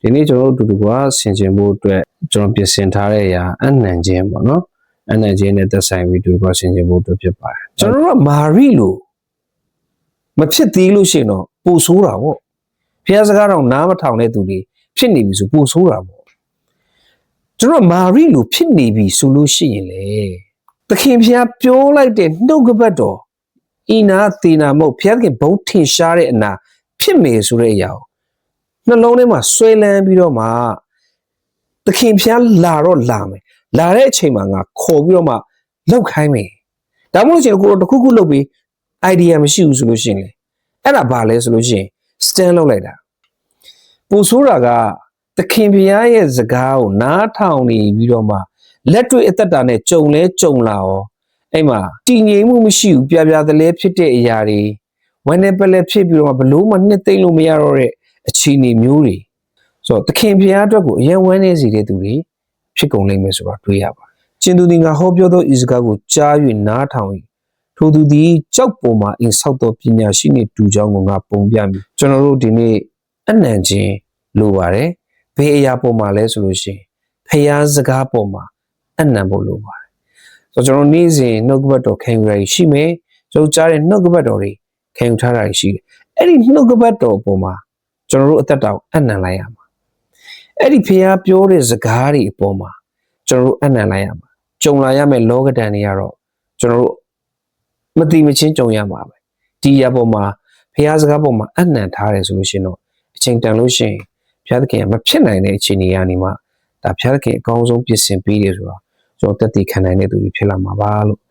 ဒီနေ့ကျွန်တော်တို့အတူတူကဆင်ခြင်ဖို့အတွက်ကျွန်တော်ပြင်ဆင်ထားတဲ့အရာအနံချင်းပေါ့နော်အနံချင်းနဲ့သက်ဆိုင်ပြီးအတူတူကဆင်ခြင်ဖို့အတွက်ဖြစ်ပါတယ်ကျွန်တော်တို့ကမာရီလို့မဖြစ်သေးလို့ရှိရင်တော့ပူဆိုးတာပေါ့ဖျားစကားတော့နားမထောင်တဲ့သူတွေဖြစ်နေပြီဆိုပူဆိုးတာပေါ့ကျွန်တော်ကမာရီလို့ဖြစ်နေပြီဆိုလို့ရှိရင်လေသခင်ဖျားပြောလိုက်တဲ့နှုတ်ကပတ်တော်ဤနာသေနာမဟုတ်ဖျားသခင်ဘုံထင်ရှားတဲ့အနာဖြစ်မေဆိုတဲ့အရာကို နှလုံးထဲမှာဆွဲလန်းပြီးတော့မှသခင်ဖျားလာတော့လာမယ်လာတဲ့အချိန်မှာငါခေါ်ပြီးတော့မှလောက်ခိုင်းမယ်ဒါမှမဟုတ်ရှင်ကိုယ်တစ်ခုခုလုပ်ပြီး idea မရှိဘူးဆိုလို့ရှိရင်လေအဲ့ဒါဘာလဲဆိုလို့ရှိရင် stand လုပ်လိုက်တာပူဆိုးတာကသခင်ဖျားရဲ့စကားကိုနားထောင်နေပြီးတော့မှလက်တွေ့အသက်တာနဲ့ကြုံလဲကြုံလာရောအဲ့မှာတည်ငြိမ်မှုမရှိဘူးပြပြသလဲဖြစ်တဲ့အရာတွေဝမ်းနဲ့ပလက်ဖြစ်ပြီးတော့မှဘလို့မှနှစ်သိမ့်လို့မရတော့တဲ့ အခြေအနေမျိုးတွေဆိုတော့သခင်ဖျားအတွက်ကိုအရင်ဝန်းနေစီတဲ့သူတွေဖြစ်ကုန်လိမ့်မယ်ဆိုတော့တွေးရပါတယ်။ကျင်သူသည်ငါဟောပြောသောဤစကားကိုကြား၍နားထောင်၏ထိုသူသည်ကြောက်ပေါ်မှာအင်ဆောက်သောပညာရှိနှင့်တူကြောင်းကိုငါပုံပြမည်။ကျွန်တော်တို့ဒီနေ့အနံ့ချင်းလိုပါတယ်။ဘယ်အရာပေါ်မှာလဲဆိုလို့ရှိရင်ဖျားစကားပေါ်မှာအနံ့ဖို့လိုပါတယ်။ဆိုတော့ကျွန်တော်နေ့စဉ်နှုတ်ကပတ်တော်ခံယူရရှိမယ်။ကျွန်တော်ကြားတဲ့နှုတ်ကပတ်တော်တွေခံယူထားတာရှိတယ်။အဲ့ဒီနှုတ်ကပတ်တော်ပေါ်မှာ ကျွန်တော်တို့အသက်တာကိုအနံ့လိုက်ရမှာအဲ့ဒီဖះပြောတဲ့စကားတွေအပေါ်မှာကျွန်တော်တို့အနံလိုက်ရမှာကြုံလာရမယ့်လောကဒဏ်တွေကတော့ကျွန်တော်တို့မတိမချင်းကြုံရမှာပဲဒီရပေါ်မှာဖះစကားပေါ်မှာအနံထားတယ်ဆိုလို့ရှိရင်တော့အချိန်တန်လို့ရှိရင်ဘုရားသခင်ကမဖြစ်နိုင်တဲ့အခြေအနေကနေမှဒါဘုရားသခင်အကောင်းဆုံးပြင်ဆင်ပေးတယ်ဆိုတော့ကျွန်တော်တက်တည်ခံနိုင်တဲ့သူတွေဖြစ်လာမှာပါလို့